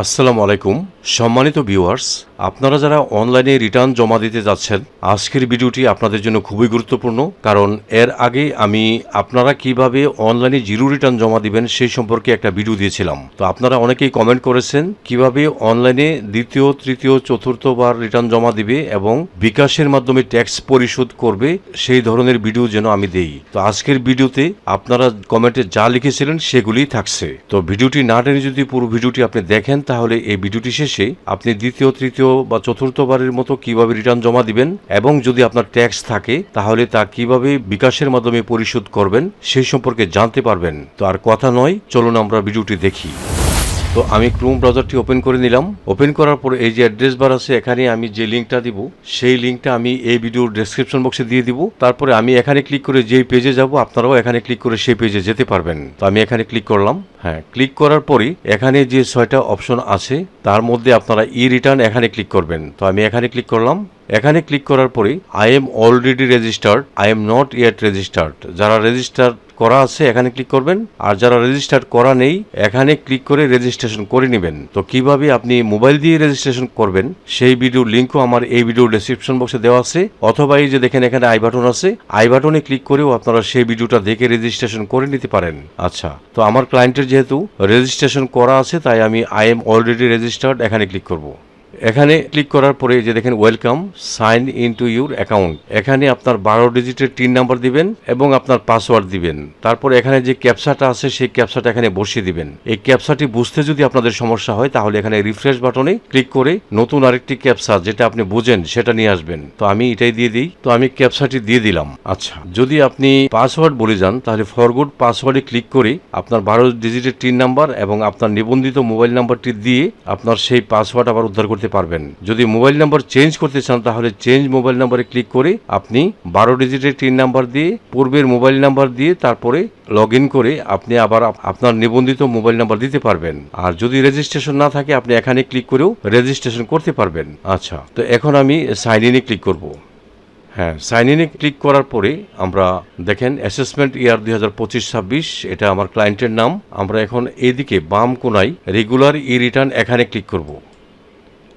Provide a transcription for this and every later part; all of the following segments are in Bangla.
আসসালামু আলাইকুম। সম্মানিত ভিউয়ার্স আপনারা যারা অনলাইনে রিটার্ন জমা দিতে যাচ্ছেন, আজকের ভিডিওটি আপনাদের জন্য খুবই গুরুত্বপূর্ণ, কারণ এর আগে আমি আপনারা কীভাবে অনলাইনে জিরো রিটার্ন জমা দিবেন সেই সম্পর্কে একটা ভিডিও দিয়েছিলাম। তো আপনারা অনেকেই কমেন্ট করেছেন, কীভাবে অনলাইনে দ্বিতীয়, তৃতীয় চতুর্থবার রিটার্ন জমা দিবে এবং বিকাশের মাধ্যমে ট্যাক্স পরিশোধ করবে, সেই ধরনের ভিডিও যেন আমি দেই। তো আজকের ভিডিওতে আপনারা কমেন্টে যা লিখেছিলেন সেগুলিই থাকছে। তো ভিডিওটি না টেনে যদি পুরো ভিডিওটি আপনি দেখেন, তাহলে এই ভিডিওটি শেষে আপনি দ্বিতীয়, তৃতীয় বা চতুর্থবারের মতো কীভাবে রিটার্ন জমা দিবেন এবং যদি আপনার ট্যাক্স থাকে, তাহলে তা কীভাবে বিকাশের মাধ্যমে পরিশোধ করবেন সেই সম্পর্কে জানতে পারবেন। তো আর কথা নয়, চলুন আমরা ভিডিওটি দেখি। তো আমি ক্রোম ব্রাউজারটি ওপেন করে নিলাম। ওপেন করার পর এই যে অ্যাড্রেস বার আছে, এখানে আমি যে লিঙ্কটা দিব, সেই লিঙ্কটা আমি এই ভিডিওর ডেসক্রিপশন বক্সে দিয়ে দিব। তারপরে আমি এখানে ক্লিক করে যেই পেজে যাব, আপনারাও এখানে ক্লিক করে সেই পেজে যেতে পারবেন। তো আমি এখানে ক্লিক করলাম। হ্যাঁ ক্লিক করার পরই এখানে যে ছয়টা অপশন আছে, তার মধ্যে আপনারা ই রিটার্ন এখানে ক্লিক করবেন। তো আমি এখানে ক্লিক করলাম। এখানে ক্লিক করার পরে I am already registered I am not yet registered যারা রেজিস্টার করা আছে, এখানে ক্লিক করবেন। আর যারা রেজিস্টার করা নেই, এখানে ক্লিক করে রেজিস্ট্রেশন করে নেবেন। তো কীভাবে আপনি মোবাইল দিয়ে রেজিস্ট্রেশন করবেন, সেই ভিডিওর লিঙ্কও আমার এই ভিডিওর ডেসক্রিপশন বক্সে দেওয়া আছে। অথবা এই যে দেখেন এখানে আই বাটন আছে আই বাটনে ক্লিক করেও আপনারা সেই ভিডিওটা দেখে রেজিস্ট্রেশন করে নিতে পারেন। আচ্ছা তো আমার ক্লায়েন্টের যেহেতু রেজিস্ট্রেশন করা আছে, তাই আমি আই এম অলরেডি রেজিস্টার্ড এখানে ক্লিক করব। এখানে ক্লিক করার পরে যে দেখেন welcome sign in to your account এখানে আপনার বারো ডিজিটের টিন নাম্বার দিবেন এবং আপনার পাসওয়ার্ড দিবেন। তারপর এখানে যে ক্যাপসাটা আছে, সেই ক্যাপসাটা এখানে বসিয়ে দিবেন। এই ক্যাপসাটি বুঝতে যদি আপনাদের সমস্যা হয়, তাহলে এখানে রিফ্রেশ বাটনে ক্লিক করে নতুন আরেকটি ক্যাপসা যেটা আপনি বুঝেন, সেটা নিয়ে আসবেন। তো আমি এটাই দিয়ে দিই। তো আমি ক্যাপসাটি দিয়ে দিলাম। আচ্ছা যদি আপনি পাসওয়ার্ড বলে যান, তাহলে ফরগুড পাসওয়ার্ডে ক্লিক করে আপনার বারো ডিজিটের টিন নাম্বার এবং আপনার নিবন্ধিত মোবাইল নাম্বারটি দিয়ে আপনার সেই পাসওয়ার্ড আবার উদ্ধার করতে পারবেন। যদি মোবাইল নাম্বার চেঞ্জ করতে চান, তাহলে চেঞ্জ মোবাইল নাম্বারে ক্লিক করে আপনি বারো ডিজিটের টিন নাম্বার দিয়ে, পূর্বের মোবাইল নাম্বার দিয়ে তারপরে লগ করে আপনি আবার আপনার নিবন্ধিত মোবাইল নাম্বার দিতে পারবেন। আর যদি রেজিস্ট্রেশন না থাকে, আপনি এখানে ক্লিক করেও রেজিস্ট্রেশন করতে পারবেন। আচ্ছা তো এখন আমি সাইন ইনে ক্লিক করব। হ্যাঁ সাইন ইনে ক্লিক করার পরে আমরা দেখেন, অ্যাসেসমেন্ট ইয়ার দুই হাজার পঁচিশ ছাব্বিশ, এটা আমার ক্লায়েন্টের নাম। আমরা এখন এদিকে বাম কোনায় রেগুলার ই রিটার্ন এখানে ক্লিক করব।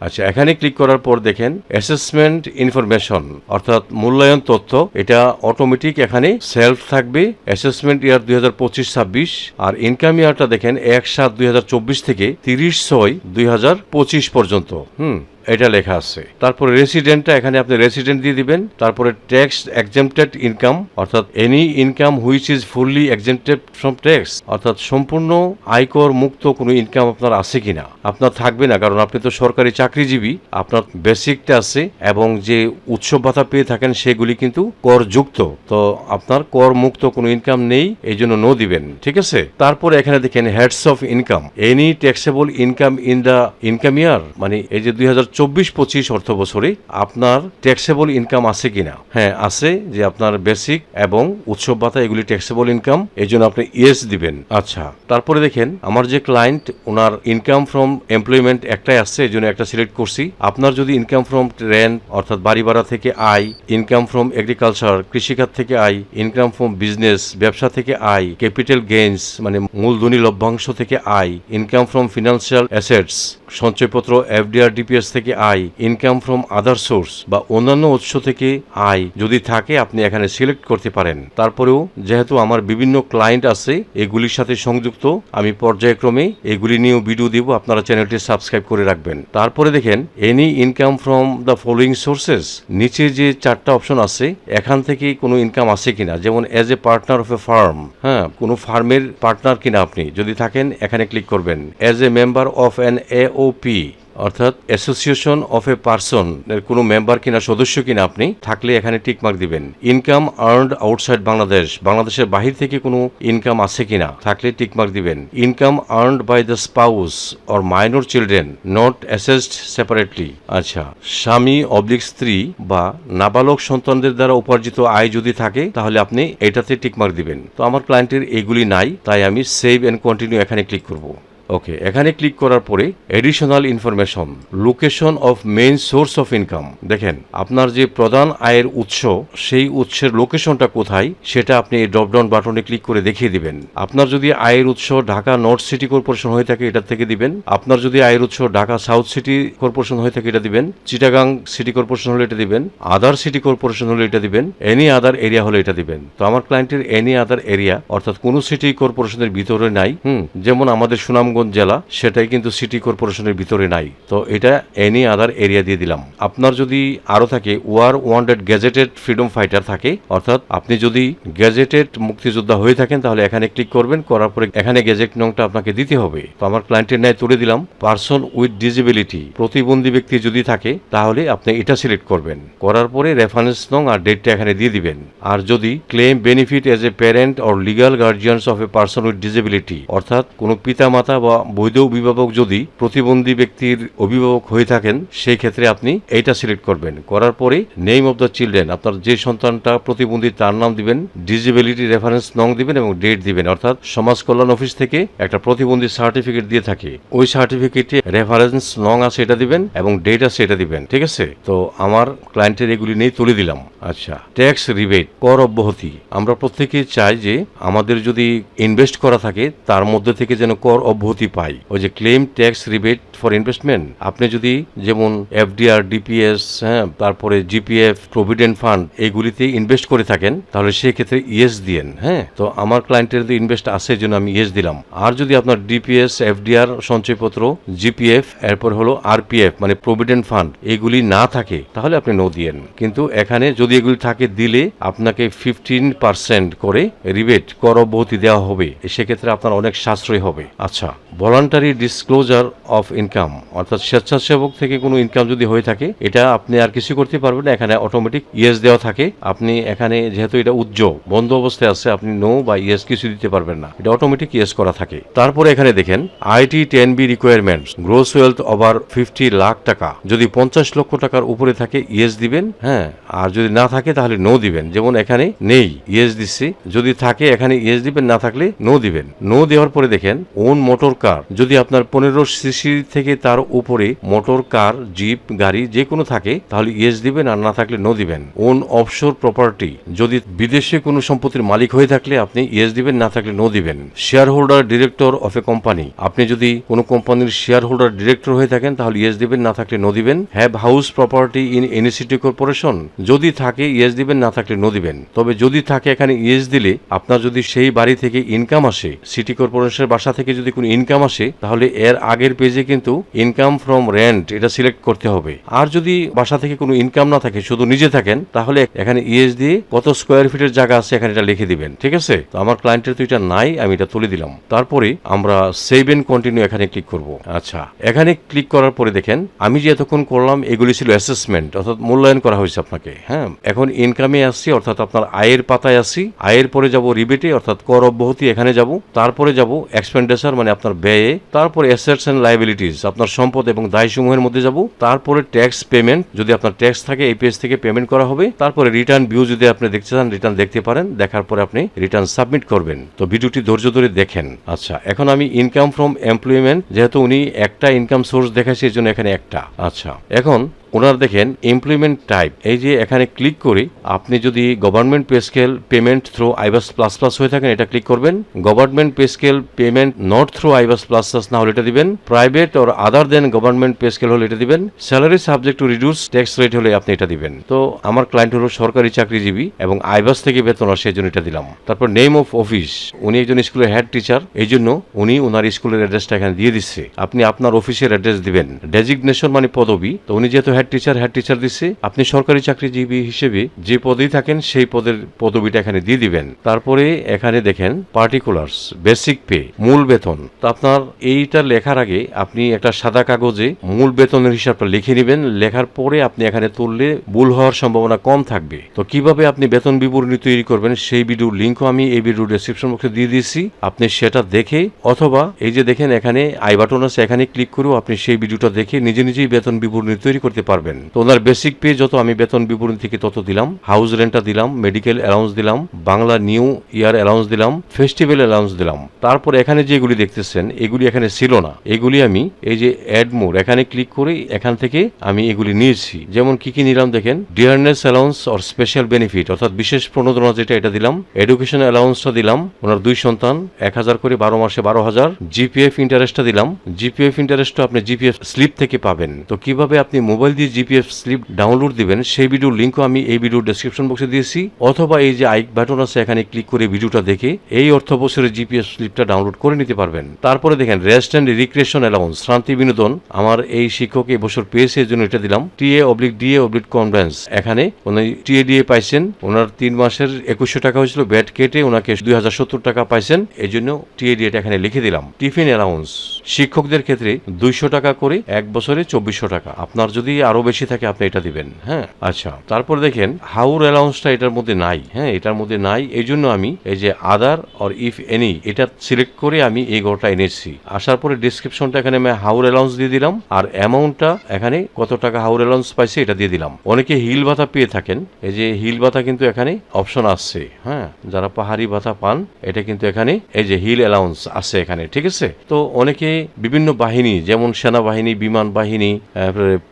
আচ্ছা এখানে ক্লিক করার পর দেখেন অ্যাসেসমেন্ট ইনফরমেশন অর্থাৎ মূল্যায়ন তথ্য, এটা অটোমেটিক এখানে সেলফ থাকবে অ্যাসেসমেন্ট ইয়ার দুই হাজার পঁচিশ ছাব্বিশ, আর ইনকাম ইয়ারটা দেখেন এক সাত দুই হাজার চব্বিশ থেকে তিরিশ ছয় দুই হাজার পঁচিশ পর্যন্ত। হুম। এটা লেখা আছে। তারপরে রেসিডেন্টটা এখানে আপনি রেসিডেন্ট দিয়ে দিবেন। তারপরে ট্যাক্স এক্সেমটেড ইনকাম অর্থাৎ any income which is fully exempted from tax অর্থাৎ সম্পূর্ণ আয়কর মুক্ত কোনো ইনকাম আপনার আছে কিনা। আপনার থাকবে না, কারণ আপনি তো সরকারি চাকরিজীবী। আপনার বেসিকটা আছে এবং যে উৎসব ভাতা পেয়ে থাকেন সেগুলি কিন্তু করযুক্ত। তো আপনার কর মুক্ত কোনো ইনকাম নেই, এই জন্য নো দিবেন, ঠিক আছে? তারপরে এখানে দেখেন heads of income any taxable income in the income year মানে এই যে দুই হাজার চব্বিশ পঁচিশ অর্থ বছরে আপনার ট্যাক্সেবল ইনকাম আছে কিনা? হ্যাঁ আছে যে আপনার বেসিক এবং উৎসব ভাতা এগুলি ট্যাক্সেবল ইনকাম এই জন্য আপনি ইয়েস দিবেন। আচ্ছা তারপরে দেখেন, আমার যে ক্লায়েন্ট ওনার ইনকাম ফ্রম এমপ্লয়মেন্ট একটাই আসছে এই জন্য একটা সিলেক্ট করছি। আপনার যদি ইনকাম ফ্রম রেন্ট অর্থাৎ বাড়ি ভাড়া থেকে আয় ইনকাম ফ্রম এগ্রিকালচার কৃষিখাত থেকে আয় ইনকাম ফ্রম বিজনেস ব্যবসা থেকে আয় ক্যাপিটাল গেইনস মানে মূলধনী লভ্যাংশ থেকে আয় ইনকাম ফ্রম ফিনান্সিয়াল অ্যাসেটস সঞ্চয়পত্র এফডিআর, ডিপিএস থেকে আয় ইনকাম ফ্রম আদার সোর্স বা অন্যান্য উৎস থেকে আয় যদি থাকে, আপনি এখানে সিলেক্ট করতে পারেন। তারপরেও যেহেতু আমার বিভিন্ন ক্লায়েন্ট আছে, এগুলির সাথে সংযুক্ত, আমি পর্যায়ক্রমে এগুলি নিয়েও ভিডিও দিব, আপনারা চ্যানেলটি সাবস্ক্রাইব করে রাখবেন। তারপরে দেখেন any income from the following sources নিচে যে চারটা অপশন আছে, এখান থেকে কোনো ইনকাম আছে কিনা? যেমন as a partner of a firm হ্যাঁ কোনো ফার্মের পার্টনার কিনা আপনি? যদি থাকেন, এখানে ক্লিক করবেন। As a member of an AOP অর্থাৎ অ্যাসোসিয়েশন অফ এ পার্সন এর কোনো মেম্বার কিনা, সদস্য কিনা আপনি থাকলে এখানে টিকমার্ক দিবেন। ইনকাম আর্নড আউটসাইড বাংলাদেশ বাংলাদেশের বাহির থেকে কোনো ইনকাম আছে কিনা থাকলে টিকমার্ক দিবেন। Income earned by the spouse or minor children not assessed separately আচ্ছা স্বামী অবলিক স্ত্রী বা নাবালক সন্তানদের দ্বারা উপার্জিত আয় যদি থাকে, তাহলে আপনি এটাতে টিকমার্ক দিবেন। তো আমার ক্লায়েন্টের এগুলি নাই, তাই আমি সেভ অ্যান্ড কন্টিনিউ এখানে ক্লিক করব। ওকে এখানে ক্লিক করার পরে additional information location of main source of income দেখেন, আপনার যে প্রধান আয়ের উৎস, সেই উৎসের লোকেশনটা কোথায়, সেটা আপনি এই ড্রপডাউন বাটনে ক্লিক করে দেখিয়ে দিবেন। আপনার যদি আয়ের উৎস ঢাকা নর্থ সিটি কর্পোরেশন হয়ে থাকে এটা থেকে দিবেন। আপনার যদি আয়ের উৎস ঢাকা সাউথ সিটি কর্পোরেশন হয়ে থাকে, এটা দিবেন। চিটাগাং সিটি কর্পোরেশন হলে এটা দিবেন। আদার সিটি কর্পোরেশন হলে এটা দিবেন। এনি আদার এরিয়া হলে এটা দিবেন। তো আমার ক্লায়েন্টের এনি আদার এরিয়া অর্থাৎ কোন সিটি কর্পোরেশনের ভিতরে নাই। হুম, যেমন আমাদের সুনামগঞ্জ জেলা, সেটাই কিন্তু সিটি কর্পোরেশনের ভিতরে নাই। তো এটা এনি আদার এরিয়া দিয়ে দিলাম। আপনার যদি আরও থাকে war wounded gazetted freedom fighter থাকে, অর্থাৎ আপনি যদি গেজেটেড মুক্তিযোদ্ধা হয়ে থাকেন, তাহলে এখানে ক্লিক করবেন, করার পরে এখানে গেজেট নংটা আপনাকে দিতে হবে। তো আমার ক্লায়েন্টের ন্যায় তুলে দিলাম পার্সন উইথ ডিজেবিলিটি প্রতিবন্ধী ব্যক্তি যদি থাকে, তাহলে আপনি এটা সিলেক্ট করবেন। করার পরে রেফারেন্স নং আর ডেটটা এখানে দিয়ে দিবেন। আর যদি claim benefit as a parent or legal guardians of a person with disability অর্থাৎ কোনো পিতামাতা বা বৈধ অভিভাবক যদি প্রতিবন্ধী ব্যক্তির অভিভাবক হয়ে থাকেন, সেই ক্ষেত্রে আপনি এইটা সিলেক্ট করবেন। করার পরে নেম অফ দ্য চিলড্রেন আপনার যে সন্তানটা প্রতিবন্ধী তার নাম দিবেন ডিজেবিলিটি রেফারেন্স নং দিবেন এবং ডেট দিবেন। অর্থাৎ সমাজ কল্যাণ অফিস থেকে একটা প্রতিবন্ধী সার্টিফিকেট দিয়ে থাকে। ওই সার্টিফিকেটে রেফারেন্স নং আছে এটা দিবেন এবং ডেট আছে এটা দিবেন, ঠিক আছে? তো আমার ক্লায়েন্টের এগুলি নেই তুলে দিলাম। আচ্ছা ট্যাক্স রিবেট কর অব্যাহতি। আমরা প্রত্যেকে চাই যে আমাদের যদি ইনভেস্ট করা থাকে, তার মধ্যে থেকে যেন কর অব্যাহতি পাই। ওই যে claim tax rebate for investment আপনি যদি যেমন এফডিআর ডিপিএস হ্যাঁ তারপরে জিপিএফ প্রভিডেন্ট ফান্ড এইগুলিতে ইনভেস্ট করে থাকেন, তাহলে সেই ক্ষেত্রে ইয়েস দিয়েন হ্যাঁ। তো আমার ক্লায়েন্টের যদি ইনভেস্ট আসে জন্য আমি ইয়েস দিলাম। আর যদি আপনার ডিপিএস এফডিআর সঞ্চয়পত্র জিপিএফ এরপর হলো আরপিএফ মানে প্রভিডেন্ট ফান্ড এগুলি না থাকে, তাহলে আপনি নো দিয়েন। কিন্তু এখানে যদি এগুলি থাকে, দিলে আপনাকে ফিফটিন পার্সেন্ট করে রিবেট কর অব্যাহতি দেওয়া হবে। সেক্ষেত্রে আপনার অনেক সাশ্রয় হবে। আচ্ছা। ভলান্টারি ডিসক্লোজার অফ ইনকাম অর্থাৎ স্বেচ্ছাসেবক থেকে কোনো ইনকাম যদি হয়ে থাকে, এটা আপনি আর কিছু করতে পারবেন না, এখানে অটোমেটিক ইয়েস দেওয়া থাকে। আপনি এখানে যেহেতু এটা উজ্জ্ব, বন্ধ অবস্থায় আছে, আপনি নো বা ইয়েস কিছু দিতে পারবেন না। এটা অটোমেটিক ইয়েস করা থাকে। তারপরে এখানে দেখেন IT ten B requirement gross wealth over fifty lakh টাকা। যদি পঞ্চাশ লক্ষ টাকার উপরে থাকে ইয়েস দিবেন হ্যাঁ। আর যদি না থাকে, তাহলে নো দিবেন। যেমন এখানে নেই ইয়েস দিচ্ছি। যদি থাকে, এখানে ইয়েস দিবেন, না থাকলে নো দিবেন। নো দেওয়ার পরে দেখেন ওন মোটর কার? যদি আপনার পনেরো সিসি থেকে তার উপরে মোটর, কার, জিপ, গাড়ি যে কোনো থাকে, তাহলে ইয়েস দিবেন আর না থাকলে নো দিবেন। Own offshore property. যদি বিদেশে কোনো সম্পত্তির মালিক হয়ে থাকলে আপনি ইয়েস দিবেন, না থাকলে নো দিবেন। Share holder director of a company. আপনি যদি কোনো কোম্পানির শেয়ার হোল্ডার ডিরেক্টর হয়ে থাকেন, তাহলে ইয়েস দিবেন, না থাকলে নো দিবেন। Have house property in any city corporation. যদি থাকে, ইয়েস দিবেন, না থাকলে নো দিবেন। তবে যদি থাকে, এখানে ইয়েস দিলে আপনার যদি সেই বাড়ি থেকে ইনকাম আসে, সিটি কর্পোরেশনের বাসা থেকে যদি কোনো ইনকাম আসে, তাহলে এর আগের পেজে কিন্তু ইনকাম ফ্রম রেন্ট এটা সিলেক্ট করতে হবে। আর যদি বাসা থেকে কোনো ইনকাম না থাকে, শুধু নিজে থাকেন, তাহলে এখানে ইএস দিয়ে কত স্কোয়ার ফিটের জায়গা আছে এখানে এটা লিখে দিবেন, ঠিক আছে? তো আমার ক্লায়েন্টের তো এটা নাই, আমি এটা তুলে দিলাম। তারপরে আমরা সেভ এন্ড কন্টিনিউ এখানে ক্লিক করব। আচ্ছা এখানে ক্লিক করার পরে দেখেন, আমি যে এতক্ষণ করলাম, এগুলি ছিল অ্যাসেসমেন্ট অর্থাৎ মূল্যায়ন করা হয়েছে আপনাকে হ্যাঁ? এখন ইনকামে আসছি, অর্থাৎ আপনার আয়ের পাতায় আসছি, আয়ের পরে যাব রিবেটে অর্থাৎ কর অব্যাহতি এখানে যাব, তারপরে যাব এক্সপেন্ডিচার মানে আপনার ব্যয়ে তারপর অ্যাসেটস অ্যান্ড লাইবিলিটিস আপনার সম্পদ এবং দায়সমূহের মধ্যে যাব, তারপরে ট্যাক্স পেমেন্ট যদি আপনার ট্যাক্স থাকে, এই পেজ থেকে পেমেন্ট করা হবে, তারপরে রিটার্ন ভিউ যদি আপনি দেখতে চান রিটার্ন দেখতে পারেন, দেখার পরে আপনি রিটার্ন সাবমিট করবেন। তো ভিডিওটি ধৈর্য ধরে দেখেন। আচ্ছা এখন আমি ইনকাম ফ্রম এমপ্লয়মেন্ট যেহেতু উনি একটা ইনকাম সোর্স দেখাচ্ছে এই জন্য এখানে একটা। আচ্ছা এখন ওনার দেখেন এমপ্লয়মেন্ট টাইপ এই যে এখানে ক্লিক করে, আপনি যদি government pay scale payment through iBAS plus plus হয়ে থাকেন, এটা ক্লিক করবেন। Government pay scale payment not through iBAS plus plus না হলে এটা দিবেন। Private or other than government pay scale হলে এটা দিবেন। Salary subject to reduce tax rate হলে আপনি এটা দিবেন। তো আমার ক্লায়েন্ট হলো সরকারি চাকরিজীবী এবং আইবাস থেকে বেতন আসে জন্য এটা দিলাম। তারপর নেম অফ অফিস উনি একজন স্কুলের হেড টিচার এই জন্য উনি ওনার স্কুলের অ্যাড্রেসটা এখানে দিয়ে দিচ্ছে। আপনি আপনার অফিসের অ্যাড্রেস দিবেন। ডেজিগনেশন মানে পদবি। তো উনি যেহেতু হেড টিচার হেড টিচার দিচ্ছে আপনি সরকারি চাকরিজীবী হিসেবে যে পদেই থাকেন, সেই পদের পদবিটা এখানে দিয়ে দিবেন। তারপরে এখানে দেখেন পার্টিকুলার্স বেসিক পে মূল বেতন। তো আপনার এইটা লেখার আগে আপনি একটা সাদা কাগজে মূল বেতনের হিসাবটা লিখে নেবেন। লেখার পরে আপনি এখানে তুললে ভুল হওয়ার সম্ভাবনা কম থাকবে। তো কীভাবে আপনি বেতন বিবরণী তৈরি করবেন, সেই ভিডিওর লিঙ্কও আমি এই ভিডিও ডেসক্রিপশন বক্সে দিয়ে দিয়েছি। আপনি সেটা দেখে, অথবা এই যে দেখেন এখানে আই বাটন আছে, এখানে ক্লিক করেও আপনি সেই ভিডিওটা দেখে নিজে নিজেই বেতন বিবরণী তৈরি করতে পারবেন। তো ওনার বেসিক পে যত আমি বেতন বিবরণী থেকে তত দিলাম। হাউস রেন্টটা দিলাম মেডিকেল অ্যালাউন্স দিলাম, বাংলা নিউ ইয়ার অ্যালাউন্স দিলাম ফেস্টিভ্যাল অ্যালাউন্স দিলাম। তারপর এখানে যেগুলি দেখতেছেন, এগুলি এখানে ছিল না। এগুলি আমি এই যে অ্যাড মোর এখানে ক্লিক করে এখান থেকে আমি এগুলি নিয়েছি। যেমন কি কি নিলাম দেখেন? Dearness allowance or special benefit অর্থাৎ বিশেষ প্রণোদনা যেটা এটা দিলাম। এডুকেশন অ্যালাউন্সটা দিলাম, ওনার দুই সন্তান, এক হাজার করে বারো মাসে বারো হাজার। জিপিএফ ইন্টারেস্টটা দিলাম। জিপিএফ ইন্টারেস্টটা আপনি জিপিএফ স্লিপ থেকে পাবেন। তো কীভাবে আপনি মোবাইল দিয়ে জিপিএফ স্লিপ ডাউনলোড দিবেন, সেই ভিডিওর লিঙ্কও আমি এই ভিডিওর ডেসক্রিপশন বক্সে দিয়েছি। অথবা এই যে আইক বাটন আছে, এখানে ক্লিক করে ভিডিওটা দেখে এই অর্থ বছরের জিপিএফ স্লিপটা ডাউনলোড করে নিতে পারবেন। তারপরে দেখেন রেস্ট অ্যান্ড রিক্রিয়েশন অ্যালাউন্স শান্তি বিনোদন। আমার এই শিক্ষক এবছর বছর পেয়েছে জন্য এটা দিলাম। TA oblique DA oblique conveyance এখানে উনি টিএ ডিএ পাইছেন। ওনার তিন মাসের একুশশো টাকা হয়েছিল ব্যাট কেটে ওনাকে দুই হাজার সত্তর টাকা পাইছেন। এই জন্য টিএ ডিএটা এখানে লিখে দিলাম। টিফিন অ্যালাউন্স শিক্ষকদের ক্ষেত্রে দুইশো টাকা করে এক বছরে চব্বিশশো টাকা। আপনার যদি আরও বেশি থাকে, আপনি এটা দিবেন হ্যাঁ? আচ্ছা তারপর দেখেন হাউর অ্যালাউন্সটা এটার মধ্যে নাই হ্যাঁ? এটার মধ্যে নাই, এই জন্য আমি এই যে আদার অর ইফ এনি এটা সিলেক্ট করে আমি এই গড়টা এনেছি। আসার পরে ডিসক্রিপশনটা এখানে আমি হাউর অ্যালাউন্স দিয়ে দিলাম, আর অ্যামাউন্টটা এখানে কত টাকা হাউর অ্যালাউন্স পাইছে এটা দিয়ে দিলাম। অনেকে হিল ভাতা পেয়ে থাকেন, এই যে হিল ভাতা কিন্তু এখানে অপশন আসছে হ্যাঁ? যারা পাহাড়ি ভাতা পান, এটা কিন্তু এখানে এই যে হিল অ্যালাউন্স আছে এখানে, ঠিক আছে? তো অনেকে বিভিন্ন বাহিনী, যেমন সেনাবাহিনী, বিমান বাহিনী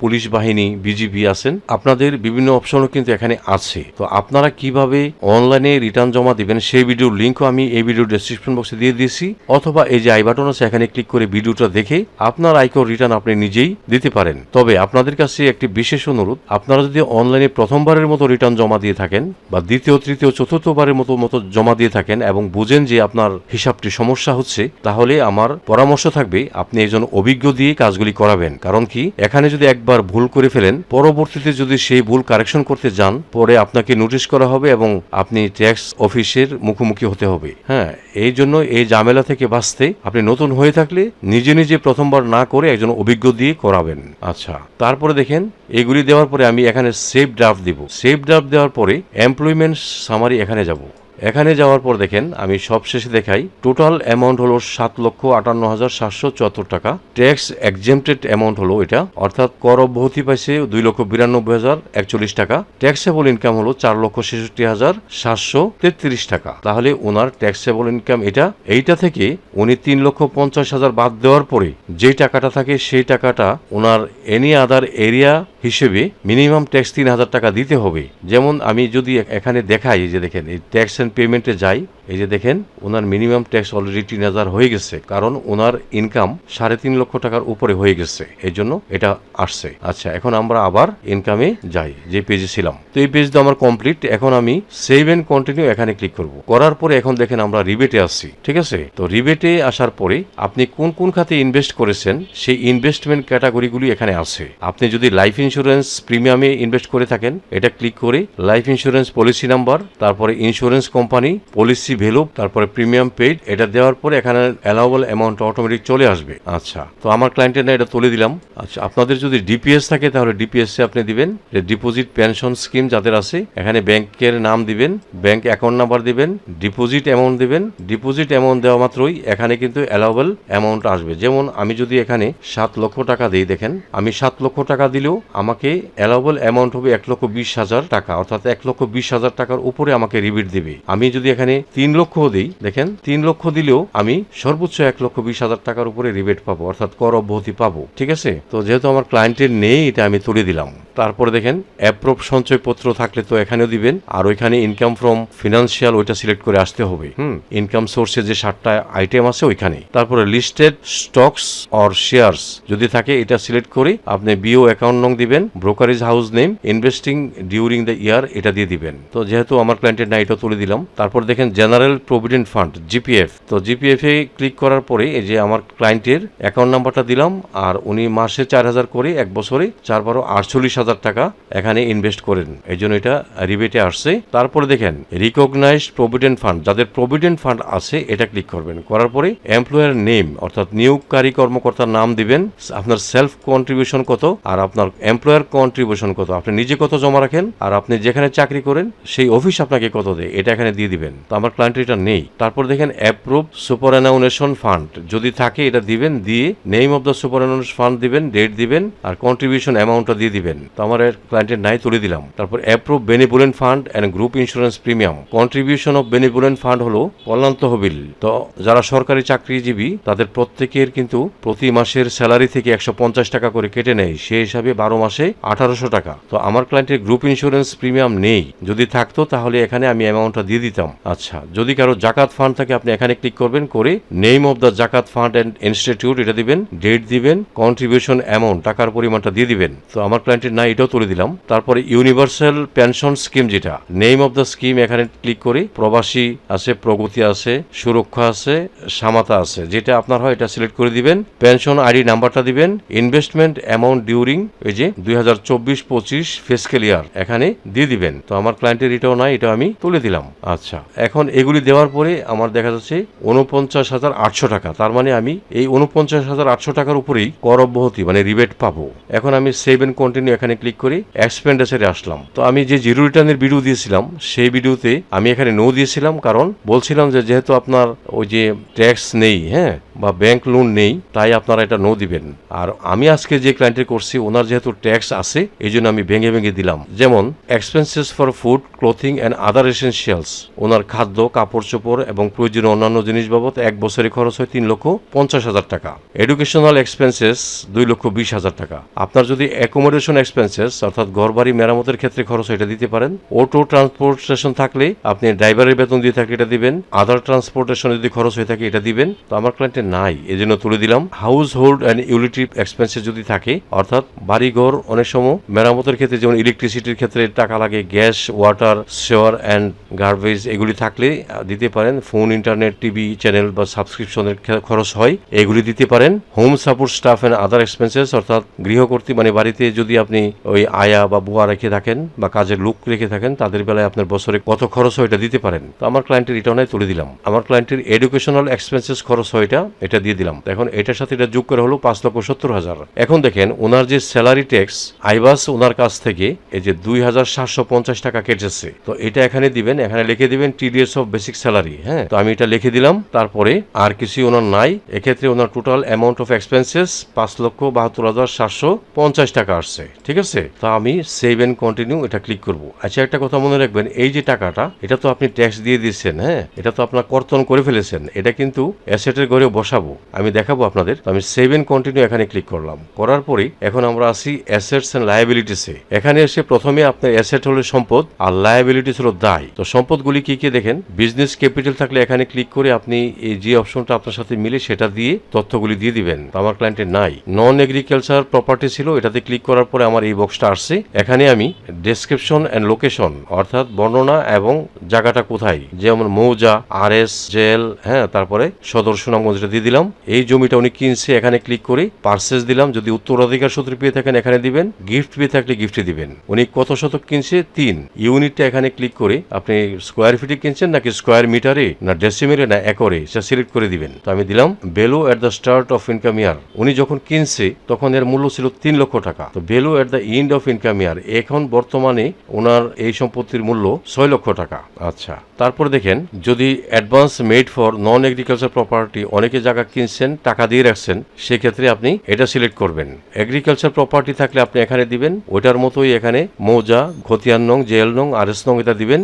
পুলিশ বাহিনী বিজিবি আছেন। আপনাদের বিভিন্ন অপশনও কিন্তু এখানে আছে। তো আপনারা কীভাবে অনলাইনে রিটার্ন জমা দিবেন সেই ভিডিওর লিঙ্কও আমি এই ভিডিওর ডেসক্রিপশন বক্সে দিয়ে দিয়েছি। অথবা এই যে আই বাটন আছে, এখানে ক্লিক করে ভিডিওটা দেখে আপনার আয়কর রিটার্ন আপনি নিজেই দিতে পারেন। তবে আপনাদের কাছে একটি বিশেষ অনুরোধ, আপনারা যদি অনলাইনে প্রথমবারের মতো রিটার্ন জমা দিয়ে থাকেন বা দ্বিতীয়, তৃতীয়, চতুর্থবারের মতো মতো জমা দিয়ে থাকেন এবং বুঝেন যে আপনার হিসাবটি সমস্যা হচ্ছে, তাহলে আমার পরামর্শ থাকবে, আপনি একজন অভিজ্ঞ দিয়ে কাজগুলি করাবেন। কারণ কি, এখানে যদি একবার ভুল করে ফেলেন, পরবর্তীতে যদি সেই ভুল কারেকশন করতে যান, পরে আপনাকে নোটিশ করা হবে এবং আপনি ট্যাক্স অফিসের মুখোমুখি হতে হবে। হ্যাঁ এই জন্য এই ঝামেলা থেকে বাঁচতে আপনি নতুন হয়ে থাকলে নিজে নিজে প্রথমবার না করে একজন অভিজ্ঞ দিয়ে করাবেন। আচ্ছা তারপরে দেখেন, এগুলি দেওয়ার পরে আমি এখানে সেভ ড্রাফট দিব। সেফ ড্রাফট দেওয়ার পরে এমপ্লয়মেন্ট সামারি এখানে যাব। এখানে যাওয়ার পর দেখেন, আমি সব শেষে দেখাই টোটাল অ্যামাউন্ট হলো সাত লক্ষ আটান্ন হাজার সাতশো চুয়াত্তর টাকা। ট্যাক্স এক্সেমটেড অ্যামাউন্ট হলো এটা, অর্থাৎ কর অব্যাহতি পাইছে দুই লক্ষ বিরানব্বই হাজার একচল্লিশ টাকা। ট্যাক্সেবল ইনকাম হলো চার লক্ষ ছেষট্টি হাজার সাতশো তেত্রিশ টাকা। তাহলে ওনার ট্যাক্সেবল ইনকাম এটা, এইটা থেকে উনি তিন লক্ষ পঞ্চাশ হাজার বাদ দেওয়ার পরে যে টাকাটা থাকে সেই টাকাটা ওনার এনি আদার এরিয়া হিসেবে মিনিমাম ট্যাক্স তিন হাজার টাকা দিতে হবে। যেমন আমি যদি এখানে দেখাই যে দেখেন, এই ট্যাক্স অ্যান্ড পেমেন্টে যাই এই যে দেখেন, ওনার মিনিমাম ট্যাক্স অলরেডি তিন হাজার হয়ে গেছে, কারণ ওনার ইনকাম সাড়ে তিন লক্ষ টাকার উপরে হয়ে গেছে, এই জন্য এটা আসছে। আচ্ছা এখন আমরা আবার ইনকামে যাই, যে পেজে ছিলাম। তো এই পেজটা আমার কমপ্লিট এখন আমি সেভ এন্ড কন্টিনিউ এখানে ক্লিক করব। করার পরে এখন দেখেন আমরা রিবেটে আসছি ঠিক আছে? তো রিবেটে আসার পরে আপনি কোন কোন খাতে ইনভেস্ট করেছেন, সেই ইনভেস্টমেন্ট ক্যাটাগরিগুলি এখানে আছে। আপনি যদি লাইফ ইন্স্যুরেন্স প্রিমিয়ামে ইনভেস্ট করে থাকেন, এটা ক্লিক করে লাইফ ইন্স্যুরেন্স পলিসি নাম্বার তারপরে ইন্স্যুরেন্স কোম্পানি পলিসি ভ্যালু, তারপরে প্রিমিয়াম পেড এটা দেওয়ার পরে এখানে অ্যালাউবল অ্যামাউন্ট অটোমেটিক চলে আসবে। আচ্ছা তো আমার ক্লায়েন্টের না এটা তুলে দিলাম। আচ্ছা আপনাদের যদি ডিপিএস থাকে তাহলে ডিপিএস আপনি দিবেন। যে ডিপোজিট পেনশন স্কিম যাদের আছে, এখানে ব্যাংকের নাম দিবেন ব্যাংক অ্যাকাউন্ট নাম্বার দিবেন ডিপোজিট অ্যামাউন্ট দিবেন। ডিপোজিট অ্যামাউন্ট দেওয়া মাত্রই এখানে কিন্তু অ্যালাউবল অ্যামাউন্ট আসবে। যেমন আমি যদি এখানে সাত লক্ষ টাকা দিই, দেখেন, আমি সাত লক্ষ টাকা দিলেও আমাকে অ্যালাউবল অ্যামাউন্ট হবে এক লক্ষ বিশ হাজার টাকা, অর্থাৎ এক লক্ষ বিশ হাজার টাকার উপরে আমাকে রিবিট দিবে। আমি যদি এখানে তিন লক্ষ দিই, দেখেন, তিন লক্ষ দিলেও আমি সর্বোচ্চ এক লক্ষ বিশ হাজার টাকার উপরে রিবেট পাবো, অর্থাৎ কর অব্যাহতি পাবো, ঠিক আছে? তো যেহেতু আমার ক্লায়েন্টের নেই, এটা আমি তুলে দিলাম। তারপরে দেখেন অ্যাপ্রুভ সঞ্চয়পত্র থাকলে তো এখানেও দিবেন, আর ওইখানে ইনকাম ফ্রম ফিনান্সিয়াল ওইটা সিলেক্ট করে আসতে হবে। হুম ইনকাম সোর্সে যে সাতটা আইটেম আছে ওইখানে। তারপরে লিস্টেড স্টকস অর শেয়ারস যদি থাকে, এটা সিলেক্ট করে আপনি বিও অ্যাকাউন্ট নং দিবেন brokerage house name investing during the year এটা দিয়ে দিবেন। তো যেহেতু আমার ক্লায়েন্টের না এটা তুলে দিলাম, তারপর দেখেন জেনারেল প্রভিডেন্ট ফান্ড জিপিএফ তো জিপিএফ এ ক্লিক করার পরে এই যে আমার ক্লায়েন্টের অ্যাকাউন্ট নাম্বারটা দিলাম, আর উনি মাসে চার হাজার করে এক বছরে চার বারো আটচল্লিশ হাজার হাজার টাকা এখানে ইনভেস্ট করেন এই জন্য এটা রিবেটে আসছে। তারপরে দেখেন রিকগনাইজড প্রভিডেন্ট ফান্ড যাদের প্রভিডেন্ট ফান্ড আছে, এটা ক্লিক করবেন। করার পরে এমপ্লয়ার নেম অর্থাৎ নিয়োগকারী কর্মকর্তার নাম দিবেন। আপনার সেলফ কন্ট্রিবিউশন কত, আর আপনার এমপ্লয়ার কন্ট্রিবিউশন কত। আপনি নিজে কত জমা রাখেন, আর আপনি যেখানে চাকরি করেন, সেই অফিস আপনাকে কত দেয়, এটা এখানে দিয়ে দিবেন। তো আমার ক্লায়েন্টের এটা নেই। তারপর দেখেন অ্যাপ্রুভ সুপার অ্যানাউনেশন ফান্ড যদি থাকে এটা দিবেন, দিয়ে name of the superannuation fund দিবেন ডেট দিবেন, আর কন্ট্রিবিউশন অ্যামাউন্টটা দিয়ে দিবেন। তো আমার ক্লায়েন্টের নাই তুলে দিলাম। তারপর approve benevolent fund and group insurance premium contribution of benevolent fund হলো কল্যাণ তহবিল তো যারা সরকারি চাকরিজীবী, তাদের প্রত্যেকের কিন্তু প্রতি মাসের স্যালারি থেকে একশো পঞ্চাশ টাকা করে কেটে নেয়। সেই হিসাবে বারো মাসে আঠারোশো টাকা। তো আমার ক্লায়েন্টের গ্রুপ ইন্স্যুরেন্স প্রিমিয়াম নেই। যদি থাকতো তাহলে এখানে আমি অ্যামাউন্টটা দিয়ে দিতাম। আচ্ছা যদি কারও জাকাত ফান্ড থাকে আপনি এখানে ক্লিক করবেন, করে name of the zakat fund and institute এটা দিবেন ডেট দিবেন কন্ট্রিবিউশন অ্যামাউন্ট টাকার পরিমাণটা দিয়ে দিবেন। তো আমার ক্লায়েন্টের না এটাও তুলে দিলাম। তারপরে ইউনিভার্সাল পেনশন স্কিম যেটা নেম অফ দ্য স্কিম এখানে ক্লিক করে। প্রবাসী আছে, প্রগতি আছে, সুরক্ষা আছে, সামাতা আছে। যেটা আপনার হয়, এটা সিলেক্ট করে দিবেন। পেনশন আইডি নাম্বারটা দিবেন। ইনভেস্টমেন্ট অ্যামাউন্ট ডিউরিং এই যে দুই হাজার চব্বিশ পঁচিশ ফিসক্যাল ইয়ার এখানে দিয়ে দিবেন। তো আমার ক্লায়েন্টের এটাও নাই, এটা আমি তুলে দিলাম। আচ্ছা এখন এগুলি দেওয়ার পরে আমার দেখা যাচ্ছে উনপঞ্চাশ হাজার আটশো টাকা। তার মানে আমি এই উনপঞ্চাশ হাজার আটশো টাকার উপরেই কর অব্যাহতি মানে রিবেট পাবো। এখন আমি সেভ এন্ড কন্টিনিউ এখানে ক্লিক করি এক্সপেন্ডিচারে আসলাম। তো আমি যে জিরো রিটার্নের ভিডিও দিয়েছিলাম, সেই ভিডিওতে আমি এখানে নো দিয়েছিলাম কারণ বলছিলাম যে যেহেতু আপনার ওই যে ট্যাক্স নেই হ্যাঁ বা ব্যাংক লোন নেই, তাই আপনারা এটা নো দিবেন। আর আমি আজকে যে ক্লায়েন্টের করছি, ওনার যেহেতু ট্যাক্স আছে, এই জন্য আমি ভেঙে ভেঙে দিলাম। যেমন expenses for food clothing and other essentials ওনার খাদ্য কাপড় চোপড় এবং প্রয়োজনীয় অন্যান্য জিনিস বাবদ এক বছরে খরচ হয় তিন লক্ষ পঞ্চাশ হাজার টাকা। এডুকেশনাল এক্সপেন্সেস দুই লক্ষ বিশ হাজার টাকা। আপনার যদি অ্যাকোমোডেশন এক্সপেন্সেস অর্থাৎ ঘর বাড়ি মেরামতের ক্ষেত্রে খরচ এটা দিতে পারেন। অটো ট্রান্সপোর্টেশন থাকলে আপনি ড্রাইভারের বেতন দিয়ে থাকলে এটা দিবেন। আদার ট্রান্সপোর্টেশন যদি খরচ হয়ে থাকে এটা দিবেন। তো আমার ক্লায়েন্টে নাই এই জন্য তুলে দিলাম। Household and utility expenses যদি থাকে, অর্থাৎ বাড়িঘর, অনেক সময় মেরামতের ক্ষেত্রে যেমন ইলেকট্রিসিটির ক্ষেত্রে টাকা লাগে gas water sewer and garbage এগুলি থাকলে দিতে পারেন। ফোন ইন্টারনেট টিভি চ্যানেল বা সাবস্ক্রিপশনের খরচ হয়, এগুলি দিতে পারেন। Home support staff and other expenses অর্থাৎ গৃহকর্তী মানে বাড়িতে যদি আপনি ওই আয়া বা বুয়া রেখে থাকেন বা কাজের লোক রেখে থাকেন, তাদের বেলায় আপনার বছরে কত খরচ হয় এটা দিতে পারেন। তো আমার ক্লায়েন্টের রিটার্নে তুলে দিলাম। আমার ক্লায়েন্টের এডুকেশনাল এক্সপেন্সেস খরচ হয় এটা এটা দিয়ে দিলাম। এখন এটার সাথে এটা যোগ করে হলো পাঁচ লক্ষ সত্তর হাজার। এখন দেখেন ওনার যে স্যালারি ট্যাক্স আইবাস ওনার কাছ থেকে এই যে দুই হাজার সাতশো পঞ্চাশ টাকা কেটেছে। তো এটা এখানে দিবেন, এখানে লিখে দিবেন টিডিএস অফ বেসিক স্যালারি হ্যাঁ? তো আমি এটা লিখে দিলাম, তারপরে আর কিছু ওনার নাই। এক্ষেত্রে ওনার টোটাল অ্যামাউন্ট অফ এক্সপেন্সেস পাঁচ লক্ষ বাহাত্তর হাজার সাতশো পঞ্চাশ টাকা আসছে, ঠিক আছে? তো আমি সেভ এন্ড কন্টিনিউ এটা ক্লিক করব। আচ্ছা একটা কথা মনে রাখবেন, এই যে টাকাটা, এটা তো আপনি ট্যাক্স দিয়ে দিচ্ছেন হ্যাঁ? এটা তো আপনার কর্তন করে ফেলেছেন, এটা কিন্তু অ্যাসেটের ঘরে বসাবো। আমি দেখাবো আপনাদের আমি সেভ এন্ড কন্টিনিউ এখানে ক্লিক করলাম। করার পরে এখন আমরা আসি অ্যাসেটস এন্ড লায়াবিলিটিসে এখানে এসে প্রথমে আপনার অ্যাসেট হলো সম্পদ আর লায়াবিলিটিস হলো দায়। তো সম্পদগুলি কি কি দেখেন? বিজনেস ক্যাপিটাল থাকলে এখানে ক্লিক করে আপনি এই যে অপশনটা আপনার সাথে মিলে সেটা দিয়ে তথ্যগুলি দিয়ে দিবেন। আমার ক্লায়েন্টের নাই। নন এগ্রিকালচার প্রপার্টি ছিল, এটাতে ক্লিক করার পরে আমার এই বক্সটা আসছে। এখানে আমি ডেসক্রিপশন এন্ড লোকেশন অর্থাৎ বর্ণনা এবং জায়গাটা কোথায়? যেমন মৌজা আর এস জেল হ্যাঁ তারপরে সদর সুনামগঞ্জ এটা দিয়ে দিলাম। এই জমিটা উনি কিনছে, এখানে ক্লিক করে পার্সেস দিলাম। যদি উত্তরাধিকার সূত্রে পেয়ে থাকেন, এখানে দিবেন। গিফট পেয়ে থাকলে গিফটে দিবেন। উনি কত শতক কিনছে? তিন। ইউনিটটা এখানে ক্লিক করে আপনি স্কোয়ার ফিটে কিনছেন নাকি স্কোয়ার মিটারে না ডেসিমিলে না একরে? সেটা সিলেক্ট করে দিবেন। তো আমি দিলাম value at the start of income year উনি যখন কিনছে, তখন এর মূল্য ছিল তিন লক্ষ টাকা। তো value at the end of income year এখন বর্তমানে ওনার এই সম্পত্তির মূল্য ছয় লক্ষ টাকা। আচ্ছা। তারপরে দেখেন যদি advance made for non agriculture property অনেকে জায়গা কিনছেন টাকা দিয়ে রাখছেন সেক্ষেত্রে আপনি এটা সিলেক্ট করবেন। এগ্রিকালচার প্রপার্টি থাকলে আপনি এখানে দিবেন ওইটার মতোই এখানে মৌজা খতিয়ান নং জেল নং আর এস নং এটা দিবেন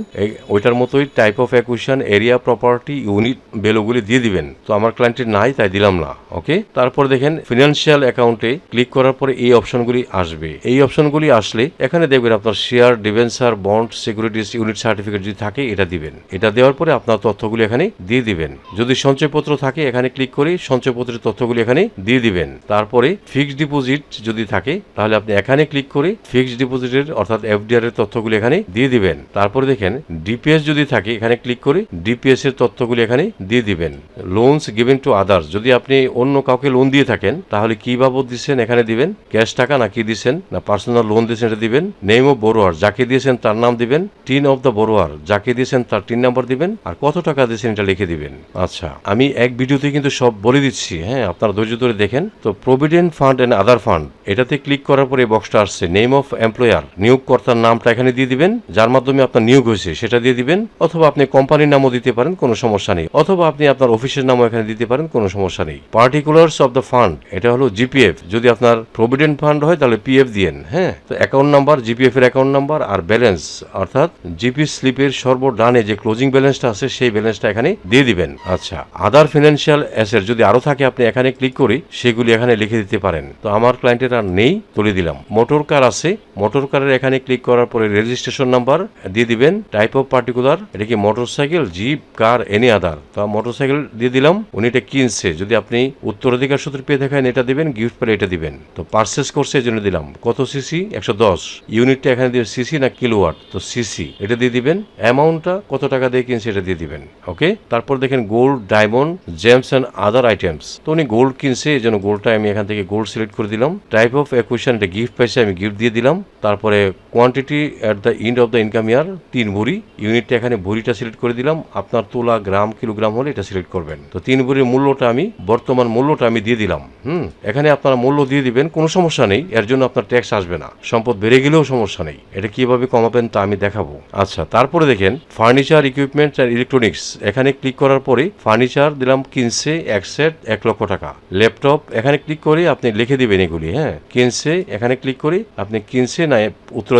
ওইটার মতোই type of acquisition area property unit বেলোগুলি দিয়ে দিবেন। তো আমার ক্লায়েন্টের নাই তাই দিলাম না। ওকে তারপর দেখেন ফিনান্সিয়াল অ্যাকাউন্টে ক্লিক করার পরে এই অপশনগুলি আসবে। এই অপশনগুলি আসলে এখানে দেখবেন আপনার share debenture bond securities unit certificate যদি থাকে, এটা দিবেন। এটা দেওয়ার পরে আপনার তথ্যগুলি এখানে দিয়ে দিবেন। যদি সঞ্চয়পত্র থাকে, এখানে ক্লিক করে সঞ্চয়পত্রের তথ্যগুলি এখানে দিয়ে দিবেন। তারপরে ফিক্সড ডিপোজিট যদি থাকে, তাহলে আপনি এখানে ক্লিক করে ফিক্সড ডিপোজিটের অর্থাৎ এফডিআর এর তথ্যগুলি এখানে দিয়ে দিবেন। তারপরে দেখেন ডিপিএস যদি থাকে, এখানে ক্লিক করে ডিপিএস এর তথ্যগুলি এখানে দিয়ে দিবেন। লোনস গিভেন টু আদার্স যদি আপনি অন্য কাউকে লোন দিয়ে থাকেন, তাহলে কি বাবদ দিচ্ছেন? এখানে দিবেন। ক্যাশ টাকা না কি দিচ্ছেন? না পার্সোনাল লোন দিয়েছেন এটা দিবেন। নেম অফ বড়োয়ার যাকে দিয়েছেন তার নাম দিবেন। টিন অফ দ্য বড়োয়ার যাকে দিয়েছেন তার টিন নাম্বার দিবেন। আর কত টাকা দিয়েছেন এটা লিখে দিবেন। আচ্ছা আমি এক ভিডিওতে কিন্তু সব বলে দিচ্ছি হ্যাঁ আপনারা ধৈর্য ধরে দেখেন। তো provident fund and other fund এটাতে ক্লিক করার পরে বক্সটা আসছে। নেম অফ এমপ্লয়ার নিয়োগকর্তার নামটা এখানে দিয়ে দিবেন, যার মাধ্যমে আপনার নিয়োগ হয়েছে সেটা দিয়ে দিবেন, অথবা আপনি কোম্পানির নামও দিতে পারেন, কোনো সমস্যা নেই। অথবা আপনি আপনার অফিসের নামও এখানে দিতে পারেন, কোনো সমস্যা নেই। পার্টিকুলার্স অফ দ্য ফান্ড এটা হলো জিপিএফ যদি আপনার প্রভিডেন্ট ফান্ড হয়, তাহলে পিএফ দিয়েন। হ্যাঁ। তো অ্যাকাউন্ট নাম্বার জিপিএফ এর অ্যাকাউন্ট নাম্বার আর ব্যালেন্স অর্থাৎ জিপি স্লিপের সর্বডানে যে ক্লোজিং ব্যালেন্সটা আছে, সেই ব্যালেন্সটা এখানে দিয়ে দিবেন। আচ্ছা আদার ফিনান্সিয়াল অ্যাসেট যদি আরও থাকে, আপনি এখানে ক্লিক করে সেগুলি এখানে লিখে দিতে পারেন। তো আমার ক্লায়েন্টের আর নেই, তুলে দিলাম। মোটর কার আছে মোটর কারের এখানে ক্লিক করার পরে রেজিস্ট্রেশন নাম্বার দিয়ে দিবেন। টাইপ অফ পার্টিকুলার এটা কি motorcycle jeep car any other তো মোটরসাইকেল দিয়ে দিলাম, উনি এটা কিনছে। যদি আপনি উত্তরাধিকার সূত্রে পেয়ে থাকেন, এটা দিবেন গিফট পেলে এটা দিবেন। তো পার্সেস করছে, এই জন্য দিলাম। কত সিসি, একশো দশ। ইউনিটটা এখানে দিয়ে সিসি না কিলোওয়াট? তো সিসি। এটা দিয়ে দিবেন। অ্যামাউন্টটা কত টাকা দিয়ে কিনছে এটা দিয়ে দিবেন। ওকে? তারপর দেখেন gold, diamond, gems and other items. তো উনি গোল্ড কিনছে, এই জন্য গোল্ডটা আমি এখান থেকে গোল্ড সিলেক্ট করে দিলাম। টাইপ অফ একুয়েশন এটা গিফট পাইছে আমি গিফট দিয়ে দিলাম। তারপরে quantity at the end of the income year তিন ভরি। ইউনিটটা এখানে ভরিটা সিলেক্ট করে দিলাম। আপনার তোলা গ্রাম কিলোগ্রাম হলে এটা সিলেক্ট করবেন। তো তিন ভরির মূল্যটা আমি, বর্তমান মূল্যটা আমি দিয়ে দিলাম। হুম, এখানে আপনারা মূল্য দিয়ে দিবেন, কোনো সমস্যা নেই। এর জন্য আপনার ট্যাক্স আসবে না। সম্পদ বেড়ে গেলেও সমস্যা নেই। এটা কীভাবে কমাবেন তা আমি দেখাবো। আচ্ছা তারপরে দেখেন ফার্নিচার ইকুইপমেন্টস অ্যান্ড ইলেকট্রনিক্স এখানে ক্লিক করার পরে ফার্নিচার দিলাম কিনছে এক সেট এক লক্ষ টাকা। ল্যাপটপ এখানে ক্লিক করে আপনি লিখে দিবেন এগুলি হ্যাঁ। কিনছে, এখানে ক্লিক করে আপনি কিনছে না